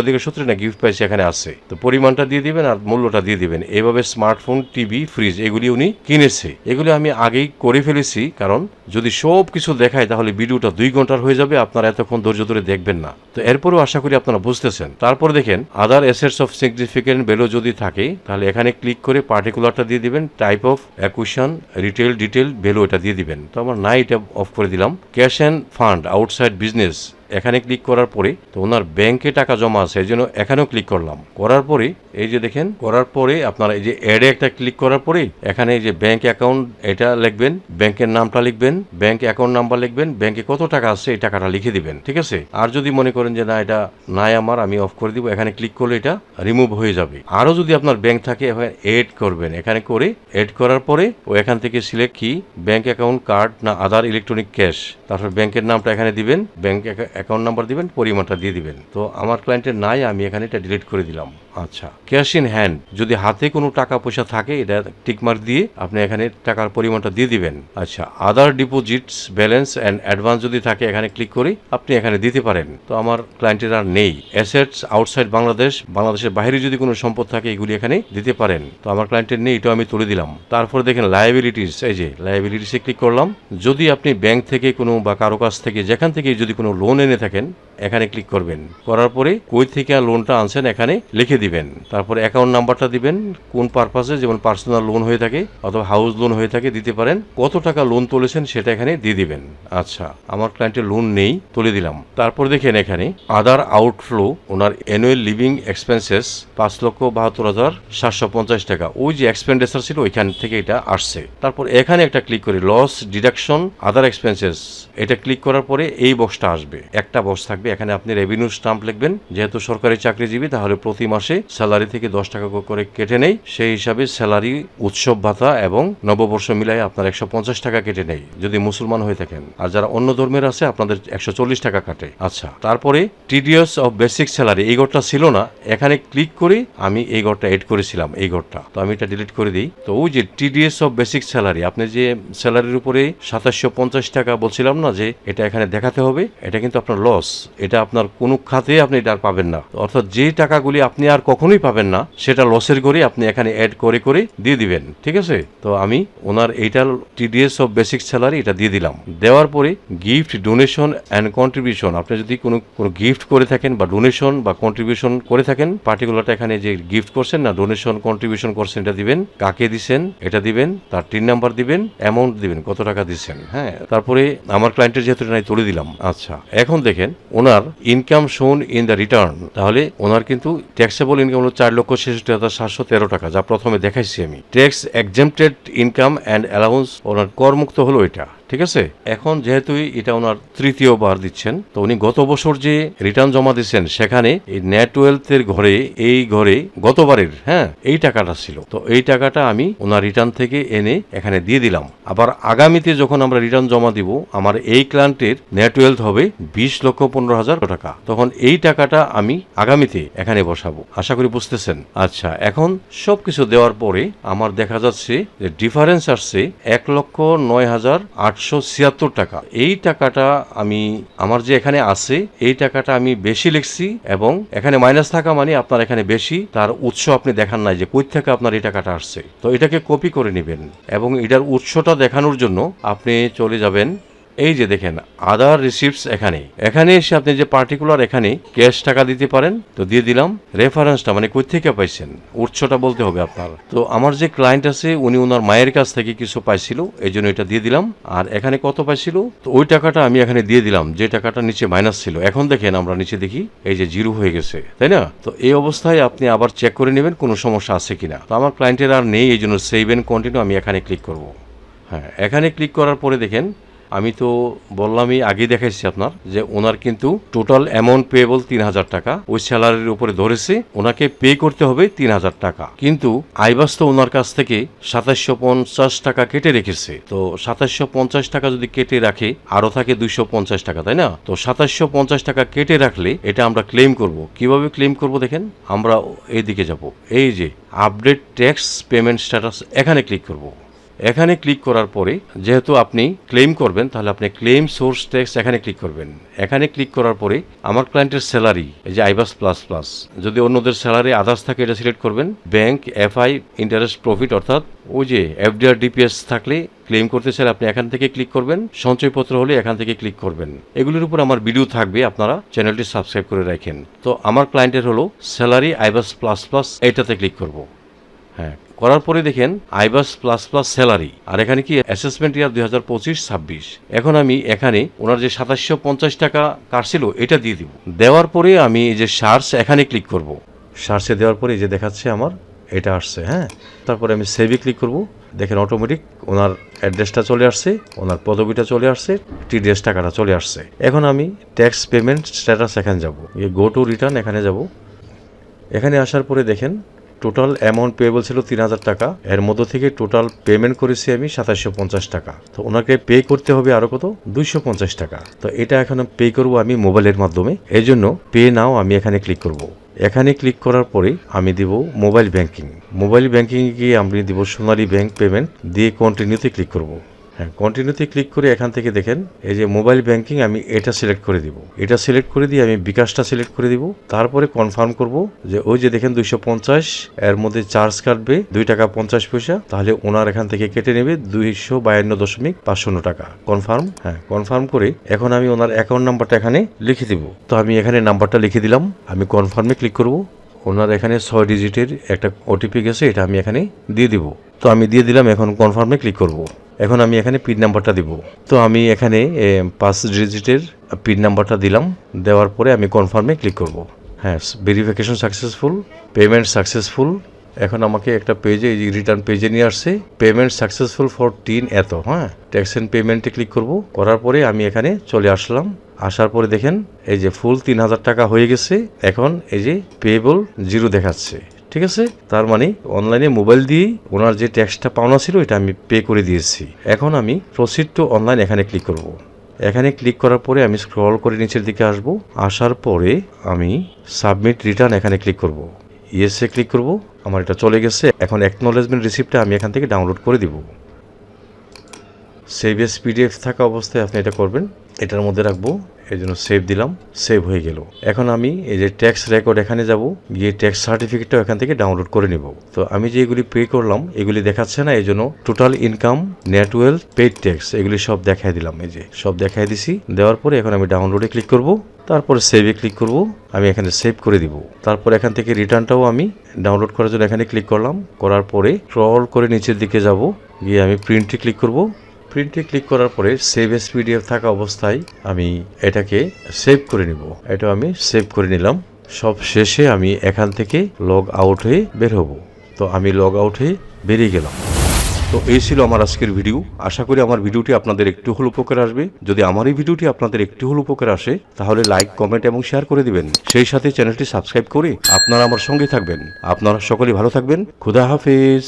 উত্তরাধিকার সূত্রে না গিফট পাইছে এখানে আছে। তো পরিমাণটা দিয়ে দিবেন আর মূল্যটা দিয়ে দিবেন। এইভাবে স্মার্টফোন টিভি ফ্রিজ এগুলি উনি কিনেছে। এগুলি আমি আগেই করে ফেলেছি, কারণ যদি সব কিছু দেখায় তাহলে ভিডিওটা দুই ঘণ্টার হয়ে যাবে, আপনারা এতক্ষণ ধৈর্য ধরে দেখবেন না। তো এরপরেও আশা করি আপনারা বুঝতেছেন। তারপর দেখেন other assets of significant value যদি থাকে, তাহলে এখানে ক্লিক করে পার্টিকুলারটা দিয়ে দিবেন type of acquisition retail detail value এটা দিয়ে দিবেন। তো আমার না এটা অফ করে দিলাম। Cash and fund outside business এখানে ক্লিক করার পরে তো ওনার ব্যাংকে টাকা জমা আছে, এই জন্য এখানেও ক্লিক করলাম। করার পরে, এই যে দেখেন, করার পরে আপনারা এই যে অ্যাডে একটা ক্লিক করার পরে, এখানে এই যে ব্যাংক অ্যাকাউন্ট এটা লিখবেন ব্যাংকের নামটা লিখবেন ব্যাংক অ্যাকাউন্ট নাম্বার লিখবেন ব্যাংকে কত টাকা আছে, এই টাকাটা লিখে দিবেন, ঠিক আছে? আর যদি মনে করেন যে না, এটা নাই আমার, আমি অফ করে দিব, এখানে ক্লিক করলে এটা রিমুভ হয়ে যাবে। আরও যদি আপনার ব্যাংক থাকে এড করবেন। এখানে করে এড করার পরে, ও এখান থেকে সিলেক্ট কি? ব্যাংক অ্যাকাউন্ট কার্ড না আদার ইলেকট্রনিক ক্যাশ তারপর ব্যাংকের নামটা এখানে দিবেন ব্যাংক অ্যাকাউন্ট নাম্বার দিবেন, পরিমাণটা দিয়ে দিবেন। তো আমার ক্লায়েন্টের নাই, আমি এখানে এটা ডিলিট করে দিলাম। আচ্ছা। ক্যাশ ইন হ্যান্ড যদি হাতে কোনো টাকা পয়সা থাকে, এটা টিকমার্ক দিয়ে আপনি এখানে টাকার পরিমাণটা দিয়ে দিবেন। আচ্ছা other deposits balance and advance যদি থাকে, এখানে ক্লিক করে আপনি এখানে দিতে পারেন। তো আমার ক্লায়েন্টের আর নেই। অ্যাসেটস আউটসাইড বাংলাদেশ বাংলাদেশের বাইরে যদি কোনো সম্পদ থাকে, এগুলি এখানে দিতে পারেন। তো আমার ক্লায়েন্টের নেই, এটাও আমি তুলে দিলাম। তারপর দেখেন লায়াবিলিটিস এই যে লায়াবিলিটিসে ক্লিক করলাম। যদি আপনি ব্যাংক থেকে কোনো বা কারও কাছ থেকে, যেখান থেকে যদি কোনো লোন এনে থাকেন, এখানে ক্লিক করবেন। করার পরে কই থেকে লোনটা আনছেন এখানে লিখে দিবেন। তারপরে অ্যাকাউন্ট নাম্বারটা দিবেন, কোন পারপাসে যেমন পার্সোনাল লোন হয়ে থাকে অথবা হাউস লোন হয়ে থাকে, দিতে পারেন। কত টাকা লোন তুলেছেন সেটা এখানে দিয়ে দিবেন। আচ্ছা আমার ক্লায়েন্টের লোন নেই, তুলে দিলাম। তারপর দেখেন এখানে আদার আউটফ্লো ওনার অ্যানুয়াল লিভিং এক্সপেন্সেস পাঁচ লক্ষ বাহাত্তর হাজার সাতশো পঞ্চাশ টাকা। ওই যে এক্সপেন্ডিচার ছিল, ওইখান থেকে এটা আসছে। তারপর এখানে একটা ক্লিক করি লস ডিডাকশন আদার এক্সপেন্সেস এটা ক্লিক করার পরে এই বক্সটা আসবে। একটা বক্স থাকবে। এখানে আপনি রেভিনিউ স্টাম্প লিখবেন। যেহেতু সরকারি চাকরিজীবী, তাহলে প্রতি মাসে স্যালারি থেকে দশ টাকা করে কেটে নেই। সেই হিসাবে স্যালারি উৎসব ভাতা এবং নববর্ষ মিলাই আপনার একশো পঞ্চাশ টাকা কেটে নেই, যদি মুসলমান হয়ে থাকেন। আর যারা অন্য ধর্মের আছে, আপনাদের একশো চল্লিশ টাকা কাটে। আচ্ছা তারপরে টিডিএস অফ বেসিক স্যালারি এই ঘরটা ছিল না। এখানে ক্লিক করে আমি এই ঘরটা এড করেছিলাম, এই ঘরটা। তো আমি এটা ডিলিট করে দিই। তো ওই যে টিডিএস অফ বেসিক স্যালারি আপনি যে স্যালারির উপরে সাতাশশো পঞ্চাশ টাকা বলছিলাম না যে, এটা এখানে দেখাতে হবে। এটা কিন্তু আপনার লস এটা আপনার কোনো খাতে আপনি এটা আর পাবেন না। অর্থাৎ যে টাকাগুলি আপনি আর কখনোই পাবেন না, সেটা লসের করে আপনি এখানে অ্যাড করে করে দিয়ে দিবেন। ঠিক আছে? তো আমি ওনার এইটার টিডিএস অফ বেসিক স্যালারি এটা দিয়ে দিলাম। দেওয়ার পরে গিফট ডোনেশন অ্যান্ড কন্ট্রিবিউশন আপনি যদি কোনো কোনো গিফট করে থাকেন বা ডোনেশন বা কন্ট্রিবিউশন করে থাকেন পার্টিকুলারটা এখানে যে গিফট করছেন না ডোনেশন কন্ট্রিবিউশন করছেন, এটা দিবেন। কাকে দিছেন? এটা দিবেন। তার টিন নাম্বার দিবেন। অ্যামাউন্ট দিবেন। কত টাকা দিচ্ছেন? হ্যাঁ? তারপরে আমার ক্লায়েন্টের যেহেতু তুলে দিলাম। আচ্ছা। এখন দেখেন, ওনার income shown in the return তাহলে ওনার কিন্তু ট্যাক্সেবল ইনকাম হলো চার লক্ষ ছেষট্টি হাজার সাতশো তেরো টাকা, যা প্রথমে দেখাইছি আমি। Tax exempted income and allowance ওনার করমুক্ত হলো এটা। ঠিক আছে? এখন যেহেতু এটা ওনার তৃতীয়বার দিচ্ছেন, তো উনি গত বছর যে রিটার্ন জমা দিচ্ছেন সেখানে এই নেট ওয়েলথের ঘরে, এই ঘরে গতবারের হ্যাঁ এই টাকাটা ছিল। তো এই টাকাটা আমি ওনার রিটার্ন থেকে এনে এখানে দিয়ে দিলাম। আবার আগামীতে যখন আমরা রিটার্ন জমা দিব, আমার এই ক্লায়েন্টের নেট ওয়েলথ হবে বিশ লক্ষ পনেরো হাজার টাকা। তখন এই টাকাটা আমি আগামীতে এখানে বসাবো। আশা করি বুঝতেছেন? আচ্ছা এখন সবকিছু দেওয়ার পরে আমার দেখা যাচ্ছে যে ডিফারেন্স আসছে এক লক্ষ নয় হাজার আট আটশো ছিয়াত্তর টাকা। এই টাকাটা আমি, আমার যে এখানে আছে, এই টাকাটা আমি বেশি লিখছি এবং এখানে মাইনাস থাকা মানে আপনার এখানে বেশি, তার উৎস আপনি দেখান নাই যে কই থেকে আপনার এই টাকাটা আসছে। তো এটাকে কপি করে নেবেন এবং এটার উৎসটা দেখানোর জন্য আপনি চলে যাবেন এই যে দেখেন আদার রিসিপ্টস এখানে। এখানে এসে আপনি যে পার্টিকুলার এখানে ক্যাশ টাকা দিতে পারেন, তো দিয়ে দিলাম। রেফারেন্সটা মানে কই থেকে পাইছেন? উৎসটা বলতে হবে আপনার। তো আমার যে ক্লায়েন্ট আছে, উনি ওনার মায়ের কাছ থেকে কিছু পাইছিল, এই জন্য এটা দিয়ে দিলাম। আর এখানে কত পাইছিল? তো ওই টাকাটা আমি এখানে দিয়ে দিলাম, যে টাকাটা নিচে মাইনাস ছিল। এখন দেখেন আমরা নিচে দেখি, এই যে জিরো হয়ে গেছে, তাই না? তো এই অবস্থায় আপনি আবার চেক করে নেবেন কোনো সমস্যা আছে কিনা। তো আমার ক্লায়েন্টের আর নেই, এই জন্য সেভ এন্ড কন্টিনিউ আমি এখানে ক্লিক করব। হ্যাঁ এখানে ক্লিক করার পরে দেখেন আমি তো বললামই আগে দেখাইছি আপনার, যে ওনার কিন্তু টোটাল অ্যামাউন্ট পেয়েবল তিন হাজার টাকা, ওই স্যালারির উপরে ধরেছে, ওনাকে পে করতে হবে তিন হাজার টাকা। কিন্তু আইবাস তো ওনার কাছ থেকে সাতাশশো পঞ্চাশ টাকা কেটে রেখেছে। তো সাতাশশো পঞ্চাশ টাকা যদি কেটে রাখে আরও থাকে দুইশো পঞ্চাশ টাকা, তাই না? তো সাতাশশো পঞ্চাশ টাকা কেটে রাখলে এটা আমরা ক্লেম করব। কীভাবে ক্লেম করব দেখেন? আমরা এইদিকে যাব। এই যে আপডেট ট্যাক্স পেমেন্ট স্ট্যাটাস এখানে ক্লিক করব। এখানে ক্লিক করার পরে, যেহেতু আপনি ক্লেম করবেন, তাহলে আপনি ক্লেম সোর্স ট্যাক্স এখানে ক্লিক করবেন। এখানে ক্লিক করার পরে, আমার ক্লায়েন্টের স্যালারি এই যে আইবাস প্লাস প্লাস যদি অন্যদের স্যালারি আদার্স থাকে, এটা সিলেক্ট করবেন। ব্যাংক এফআই ইন্টারেস্ট প্রফিট অর্থাৎ ওই যে এফডিআর ডিপিএস থাকলে ক্লেম করতে চাইলে আপনি এখান থেকে ক্লিক করবেন। সঞ্চয়পত্র হলে এখান থেকে ক্লিক করবেন। এগুলির উপর আমার ভিডিও থাকবে, আপনারা চ্যানেলটি সাবস্ক্রাইব করে রাখেন। তো আমার ক্লায়েন্টের হলো স্যালারি আইবাস প্লাস প্লাস এইটাতে ক্লিক করব। হ্যাঁ করার পরে দেখেন আইবাস প্লাস প্লাস স্যালারি, আর এখানে কি অ্যাসেসমেন্ট ইয়ার দুই হাজার পঁচিশ, ছাব্বিশ। এখন আমি এখানে ওনার যে সাতাশশো পঞ্চাশ টাকা কাটছিল এটা দিয়ে দিব। দেওয়ার পরে আমি এই যে সার্চ এখানে ক্লিক করব। সার্চে দেওয়ার পরে যে দেখাচ্ছে আমার, এটা আসছে হ্যাঁ? তারপরে আমি সেভে ক্লিক করব। দেখেন অটোমেটিক ওনার অ্যাড্রেসটা চলে আসছে, ওনার পদবিটা চলে আসছে টিডিএস টাকাটা চলে আসছে। এখন আমি ট্যাক্স পেমেন্ট স্ট্যাটাস এখানে যাব। গো টু রিটার্ন এখানে যাব। এখানে আসার পরে দেখেন টোটাল অ্যামাউন্ট পেয়েবল ছিল তিন হাজার টাকা। এর মধ্যে থেকে টোটাল পেমেন্ট করেছি আমি সাতাশশো পঞ্চাশ টাকা। তো ওনাকে পে করতে হবে আরও কত? দুইশো পঞ্চাশ টাকা। তো এটা এখন পে করব আমি মোবাইলের মাধ্যমে। এই জন্য পে নাও আমি এখানে ক্লিক করব। এখানে ক্লিক করার পরে আমি দিব মোবাইল ব্যাংকিং মোবাইল ব্যাংকিং গিয়ে আমি দিব সোনালী ব্যাংক পেমেন্ট দিয়ে কন্টিনিউতে ক্লিক করব। হ্যাঁ কন্টিনিউতে ক্লিক করে এখান থেকে দেখেন, এই যে মোবাইল ব্যাংকিং আমি এটা সিলেক্ট করে দিব। এটা সিলেক্ট করে দিয়ে আমি বিকাশটা সিলেক্ট করে দিব। তারপরে কনফার্ম করব যে ওই যে দেখেন দুইশো পঞ্চাশ, এর মধ্যে চার্জ কাটবে দুই টাকা পঞ্চাশ পয়সা, তাহলে ওনার এখান থেকে কেটে নেবে দুইশো বায়ান্ন দশমিক পাঁচশো টাকা। কনফার্ম হ্যাঁ কনফার্ম করে এখন আমি ওনার অ্যাকাউন্ট নাম্বারটা এখানে লিখে দিব। তো আমি এখানে নাম্বারটা লিখে দিলাম, আমি কনফার্মে ক্লিক করব। ওনার এখানে ছয় ডিজিটের একটা ওটিপি গেছে, এটা আমি এখানে দিয়ে দিব। তো আমি দিয়ে দিলাম, এখন কনফার্মে ক্লিক করব। এখন আমি এখানে পিন নাম্বারটা দিব। তো আমি এখানে পাঁচ ডিজিটের পিন নাম্বারটা দিলাম। দেওয়ার পরে আমি কনফার্মে ক্লিক করব। হ্যাঁ ভেরিফিকেশন সাকসেসফুল পেমেন্ট সাকসেসফুল এখন আমাকে একটা পেজে রিটার্ন পেজে নিয়ে আসছে। পেমেন্ট সাকসেসফুল ফর টিন এত হ্যাঁ? ট্যাক্স এন্ড পেমেন্টে ক্লিক করব। করার পরে আমি এখানে চলে আসলাম। আসার পরে দেখেন, এই যে ফুল তিন হাজার টাকা হয়ে গেছে। এখন এই যে পেয়েবল জিরো দেখাচ্ছে। ঠিক আছে? তার মানে অনলাইনে মোবাইল দিয়ে ওনার যে ট্যাক্সটা পাওনা ছিল, এটা আমি পে করে দিয়েছি। এখন আমি প্রসিড টু অনলাইন এখানে ক্লিক করব। এখানে ক্লিক করার পরে আমি স্ক্রল করে নিচের দিকে আসব। আসার পরে আমি সাবমিট রিটার্ন এখানে ক্লিক করব। ইয়েসে ক্লিক করব। আমার এটা চলে গেছে। এখন অ্যাকনোলেজমেন্ট রিসিপ্টটা আমি এখান থেকে ডাউনলোড করে দিব। সেভ এস পিডিএফ থাকা অবস্থায় আপনি এটা করবেন। এটার মধ্যে রাখব, এই জন্য সেভ দিলাম সেভ হয়ে গেল। এখন আমি এই যে ট্যাক্স রেকর্ড এখানে যাব, গিয়ে ট্যাক্স সার্টিফিকেটটাও এখান থেকে ডাউনলোড করে নিব। তো আমি যে এগুলি পে করলাম, এগুলি দেখাচ্ছে না, এই জন্য total income net wealth paid tax এগুলি সব দেখাই দিলাম। এই যে সব দেখাই দিছি, দেওয়ার পরে এখন আমি ডাউনলোডে ক্লিক করব, তারপরে সেভে ক্লিক করব, আমি এখানে সেভ করে দিব। তারপর এখান থেকে রিটার্নটাও আমি ডাউনলোড করার জন্য এখানে ক্লিক করলাম। করার পরে স্ক্রল করে নিচের দিকে যাব, গিয়ে আমি প্রিন্টে ক্লিক করব। প্রিন্টে ক্লিক করার পরে সেভ এস পিডিএফ থাকা অবস্থায় আমি এটাকে সেভ করে নিব। এটা আমি সেভ করে নিলাম। সব শেষে আমি এখান থেকে লগ আউট হয়ে বের হব। তো আমি লগ আউট হয়ে বেরিয়ে গেলাম। তো এই ছিল আমার আজকের ভিডিও আশা করি আমার ভিডিওটি আপনাদের একটু হল উপকার আসবে। যদি আমার এই ভিডিওটি আপনাদের একটু হল উপকার আসে, তাহলে লাইক কমেন্ট এবং শেয়ার করে দিবেন। সেই সাথে চ্যানেলটি সাবস্ক্রাইব করে আপনারা আমার সঙ্গে থাকবেন। আপনারা সকলেই ভালো থাকবেন। খুদা হাফেজ।